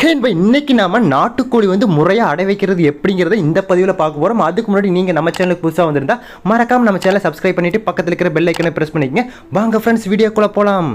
ஹேன் by இன்னைக்கு நாம நாட்டுக்கோழி வந்து முறையாக அடை வைக்கிறது எப்படிங்கிறத இந்த பதிவில் பார்க்க போகிறோம் அதுக்கு முன்னாடி நீங்கள் நம்ம சேனலுக்கு புதுசாக வந்திருந்தா மறக்காமல் நம்ம சேனலை சப்ஸ்கிரைப் பண்ணிட்டு பக்கத்தில் இருக்கிற பெல் ஐக்கனை ப்ரெஸ் பண்ணிக்கங்க. வாங்க ஃப்ரெண்ட்ஸ் வீடியோக்குள்ளே போகலாம்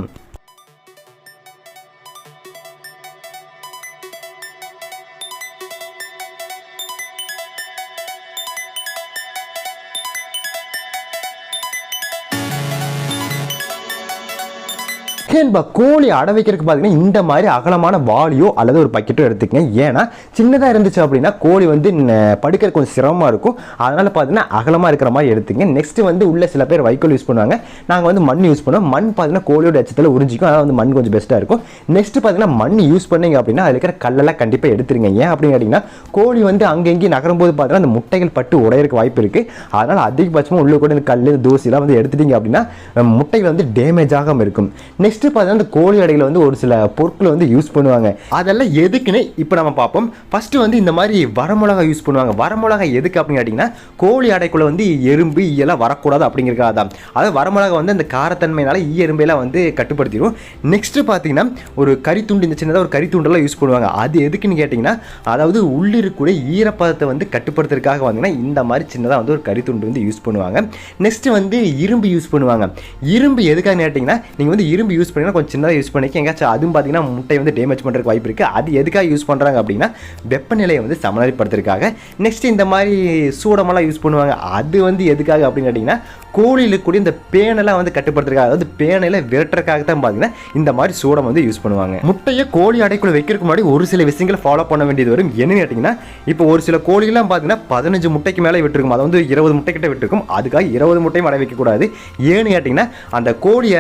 சிக்கன் கோழி அடை வைக்கிறதுக்கு பார்த்தீங்கன்னா இந்த மாதிரி அகலமான வாளியோ அல்லது ஒரு பக்கெட்டோ எடுத்துக்கங்க. ஏன்னா சின்னதாக இருந்துச்சு அப்படின்னா கோழி வந்து ந- படுக்கிறது கொஞ்சம் சிரமமாக இருக்கும். அதனால் பார்த்தீங்கன்னா அகலமாக இருக்கிற மாதிரி எடுத்துங்க நெக்ஸ்ட் வந்து உள்ள சில பேர் வைக்கோல் யூஸ் பண்ணுவாங்க. நாங்கள் வந்து மண் யூஸ் பண்ணுவோம். மண் பார்த்தீங்கன்னா கோழியோட எச்சத்தில் உறிஞ்சிக்கும். அதனால் வந்து மண் கொஞ்சம் பெஸ்ட்டாக இருக்கும். நெக்ஸ்ட் பார்த்தீங்கன்னா மண் யூஸ் பண்ணீங்க அப்படின்னா அதில் இருக்கிற கல்லெல்லாம் கண்டிப்பாக எடுத்துருங்க. ஏன் அப்படின்னு கேட்டிங்கன்னா கோழி வந்து அங்கே இங்கேயும் நகரும்போது பார்த்தீங்கன்னா அந்த முட்டைகள் பட்டு உடையிறதுக்கு வாய்ப்பு இருக்குது அதனால் அதிகபட்சமாக உள்ள கூட இந்த கல் இந்த தூசிலாம் வந்து எடுத்துட்டீங்க அப்படின்னா முட்டைகள் வந்து டேமேஜ் ஆகாமல் இருக்கும். நெக்ஸ்ட் பார்த்தீங்கன்னா அந்த கோழி அடைகளை வந்து ஒரு சில பொருட்களை வந்து யூஸ் பண்ணுவாங்க. அதெல்லாம் எதுக்குன்னு இப்போ நம்ம பார்ப்போம். ஃபர்ஸ்ட் வந்து இந்த மாதிரி வரமிளகா யூஸ் பண்ணுவாங்க. வரமிளகா எதுக்கு அப்படின்னு கேட்டிங்கன்னா கோழி அடைக்குள்ள வந்து எறும்பு ஈயெல்லாம் வரக்கூடாது அப்படிங்கிறக்காக தான். அதாவது வரமிளகா வந்து அந்த காரத்தன்மையினால ஈ எறும்பையெல்லாம் வந்து கட்டுப்படுத்திடும். நெக்ஸ்ட் பார்த்தீங்கன்னா ஒரு கறித்துண்டு இந்த சின்னதாக ஒரு கறித்துண்டெல்லாம் யூஸ் பண்ணுவாங்க. அது எதுக்குன்னு கேட்டிங்கன்னா அதாவது உள்ளிருக்கூடிய ஈரப்பதத்தை வந்து கட்டுப்படுத்துறதுக்காக வந்தீங்கன்னா இந்த மாதிரி சின்னதாக வந்து ஒரு கறித்துண்டு வந்து யூஸ் பண்ணுவாங்க. நெக்ஸ்ட் வந்து இரும்பு யூஸ் பண்ணுவாங்க. இரும்பு எதுக்காக கேட்டிங்கன்னா நீங்கள் வந்து இரும்பு யூஸ் பண்ணிங்கன்னா கொஞ்சம் சின்னதாக யூஸ் பண்ணிக்க. எங்கேயாச்சும் அதுவும் பார்த்தீங்கன்னா முட்டை வந்து டேமேஜ் பண்ணுறதுக்கு வாய்ப்பு இருக்குது அது எதுக்காக யூஸ் பண்ணுறாங்க அப்படின்னா வெப்பநிலையை வந்து சமநிலைப்படுத்துறதுக்காக. நெக்ஸ்ட் இந்த மாதிரி சூடமெல்லாம் யூஸ் பண்ணுவாங்க. அது வந்து எதுக்காக அப்படின்னு கேட்டிங்கன்னா கோழியில் கூடிய இந்த பேனெல்லாம் வந்து கட்டுப்படுத்துறதுக்காக அதாவது பேனையில் விரட்டுறதுக்காக தான் பார்த்தீங்கன்னா இந்த மாதிரி சூடம் வந்து யூஸ் பண்ணுவாங்க. முட்டையை கோழி அடைக்குள்ள வைக்கிறதுக்கு முன்னாடி ஒரு சில விஷயங்களை ஃபாலோ பண்ண வேண்டியது வரும். என்னன்னு கேட்டிங்கன்னா இப்போ ஒரு சில கோழிலாம் பார்த்தீங்கன்னா பதினஞ்சு முட்டைக்கு மேலே விட்டுருக்கும். அதை வந்து இருபது முட்டை கிட்ட விட்டுருக்கும். அதுக்காக இருபது முட்டையும் அடை வைக்கக்கூடாது. ஏன்னு கேட்டிங்கன்னா அந்த கோழி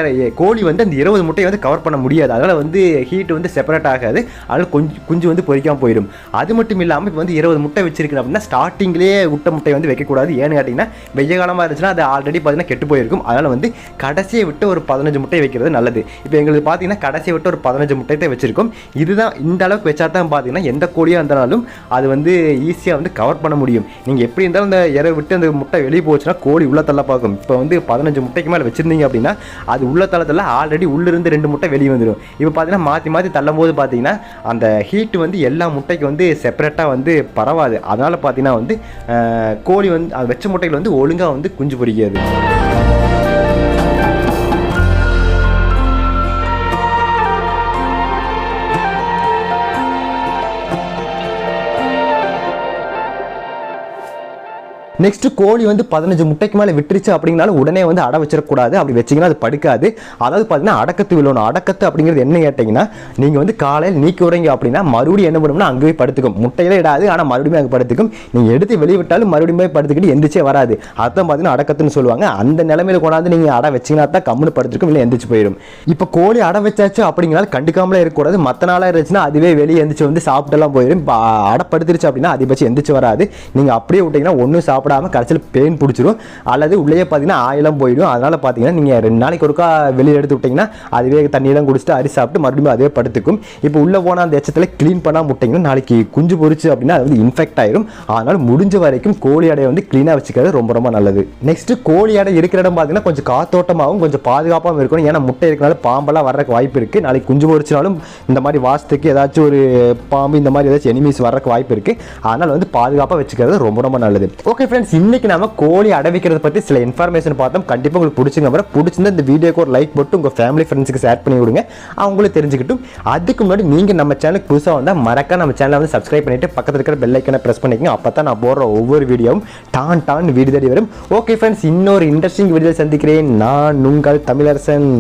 கோழி வந்து அந்த இருபது முட்டையை வந்து கவர் பண்ண முடியாது. அதனால் வந்து ஹீட் வந்து செப்பரேட் ஆகாது. அதனால் கொஞ்சம் குஞ்சு வந்து பொறிக்காமல் போயிடும். அது மட்டும் இல்லாமல் இப்போ வந்து இருபது முட்டை வச்சிருக்கணும் அப்படின்னா ஸ்டார்டிங்லேயே விட்ட முட்டை வந்து வைக்கக்கூடாது. ஏன்னு கேட்டிங்கன்னா வெய்ய காலமாக இருந்துச்சுன்னா அது ஆல்ரெடி பார்த்தீங்கன்னா கெட்டு போயிருக்கும். அதனால் வந்து கடைசியை விட்டு ஒரு பதினஞ்சு முட்டை வைக்கிறது நல்லது. இப்போ எங்களுக்கு பார்த்தீங்கன்னா கடைசியை விட்டு ஒரு பதினஞ்சு முட்டை தான் வச்சிருக்கோம். இதுதான் இந்த அளவுக்கு வச்சா தான் பார்த்தீங்கன்னா எந்த கோழியாக இருந்தாலும் அது வந்து ஈஸியாக வந்து கவர் பண்ண முடியும். நீங்கள் எப்படி இருந்தாலும் அந்த இறை விட்டு அந்த முட்டை வெளியே போச்சுன்னா கோழி உள்ள தள்ள பார்க்கும். இப்போ வந்து பதினஞ்சு முட்டைக்கு மேலே வச்சிருந்தீங்க அப்படின்னா அது உள்ள தளத்தில் ஆல்ரெடி உள்ளிருந்து ரெண்டு முட்டை வெளியே வந்துடும் இப்போ பார்த்தீங்கன்னா மாற்றி மாற்றி தள்ளும் போது பார்த்தீங்கன்னா அந்த ஹீட்டு வந்து எல்லா முட்டைக்கு வந்து செப்பரேட்டாக வந்து பரவாது. அதனால் பார்த்தீங்கன்னா வந்து கோழி வந்து அது வச்ச முட்டைகள் வந்து ஒழுங்காக வந்து குஞ்சு Bye. நெக்ஸ்ட் கோழி வந்து பதினஞ்சு முட்டைக்கு மேலே விட்டுருச்சு அப்படிங்கனாலும் உடனே வந்து அடை வச்சிடக்கூடாது. அப்படி வச்சிங்கன்னா அது படுக்காது. அதாவது பார்த்தீங்கன்னா அடக்கத்து விழணும் அடக்கத்து அப்படிங்கிறது என்ன கேட்டிங்கன்னா நீங்கள் வந்து காலையில் நீக்கி விடுறீங்க அப்படின்னா மறுபடியும் என்ன பண்ணும்னா அங்கே போய் படுத்துக்கும். முட்டையில இடாது ஆனால் மறுபடியும் அங்கே படுத்துக்கும். நீங்கள் எடுத்து வெளியே விட்டாலும் மறுபடியும் போய் படுத்துக்கிட்டு எந்திரிச்சே வராது. அதான் பார்த்தீங்கன்னா அடக்கத்துன்னு சொல்லுவாங்க. அந்த நிலமையில கொண்டாந்து நீங்கள் அடை வச்சிங்கன்னா தான் கம்முன்னு படுத்துருக்கும் இல்லை எந்திரிச்சு போயிடும். இப்போ கோழி அடை வச்சாச்சு அப்படிங்கனால கண்டுக்காமலே இருக்கக்கூடாது. மற்ற நாளாக இருந்துச்சுன்னா அதுவே வெளியே எந்திரிச்சு வந்து சாப்பிட்டெல்லாம் போயிடும். இப்போ அடை படுத்துருச்சு அப்படின்னா அதிகபட்சம் எந்திரிச்சு வராது. நீங்கள் அப்படியே விட்டிங்கன்னா ஒன்றும் சாப்பிடாம கடைசியில் பெயின் பிடிச்சிரும். அல்லது உள்ளே பார்த்தீங்கன்னா ஆயிலம் போயிடும். அதனால் பார்த்தீங்கன்னா நீங்கள் ரெண்டு நாளைக்கு ஒருக்கா வெளியில் எடுத்து விட்டிங்கன்னா அதுவே தண்ணியெல்லாம் குடிச்சிட்டு அரிசி சாப்பிட்டு மறுபடியும் அதே படுத்துக்கும். இப்போ உள்ளே போன அந்த எச்சத்தில் க்ளீன் பண்ணால் விட்டீங்கன்னா நாளைக்கு குஞ்சு பொரிச்சு அப்படின்னா அது வந்து இன்ஃபெக்ட் ஆயிரும். அதனால் முடிஞ்ச வரைக்கும் கோழி அடையை வந்து க்ளீனாக வச்சுக்கிறது ரொம்ப ரொம்ப நல்லது. நெக்ஸ்ட்டு கோழி அடை இருக்கிற இடம் பார்த்தீங்கன்னா கொஞ்சம் காத்தோட்டமாகவும் கொஞ்சம் பாதுகாப்பாகவும் இருக்கணும். ஏன்னா முட்டை இருக்கனால பாம்பெல்லாம் வர்றதுக்கு வாய்ப்பு இருக்குது நாளைக்கு குஞ்சு பொறிச்சினாலும் இந்த மாதிரி வாசத்துக்கு ஏதாச்சும் ஒரு பாம்பு இந்த மாதிரி ஏதாச்சும் எனிமீஸ் வர்றதுக்கு வாய்ப்பு இருக்குது அதனால் வந்து பாதுகாப்பாக வச்சுக்கிறது ரொம்ப ரொம்ப நல்லது. ஓகே ஃப்ரெண்ட்ஸ் இன்னைக்கு நம்ம கோழி அடைவிக்கிறத பற்றி சில இன்ஃபர்மேஷன் பார்த்தோம். கண்டிப்பாக உங்களுக்கு பிடிச்சிங்க அப்புறம் பிடிச்சிருந்தா இந்த வீடியோக்கு ஒரு லைக் போட்டு உங்கள் ஃபேமிலி ஃப்ரெண்ட்ஸுக்கு ஷேர் பண்ணி விடுங்க. அவங்களும் தெரிஞ்சுக்கிட்டும். அதுக்கு முன்னாடி நீங்கள் நம்ம சேனலுக்கு புதுசாக வந்தால் மறக்க நம்ம சேனலை வந்து சப்ஸ்கிரைப் பண்ணிட்டு பக்கத்தில் இருக்கிற பெல்லைக்கனை ப்ரெஸ் பண்ணிக்கோங்க. அப்போ தான் நான் போடுற ஒவ்வொரு வீடியோவும் டான் டான் வீடு தேடி வரும். ஓகே ஃப்ரெண்ட்ஸ் இன்னொரு இன்ட்ரெஸ்டிங் வீடியோ சந்திக்கிறேன். நான் உங்கள் தமிழரசன்.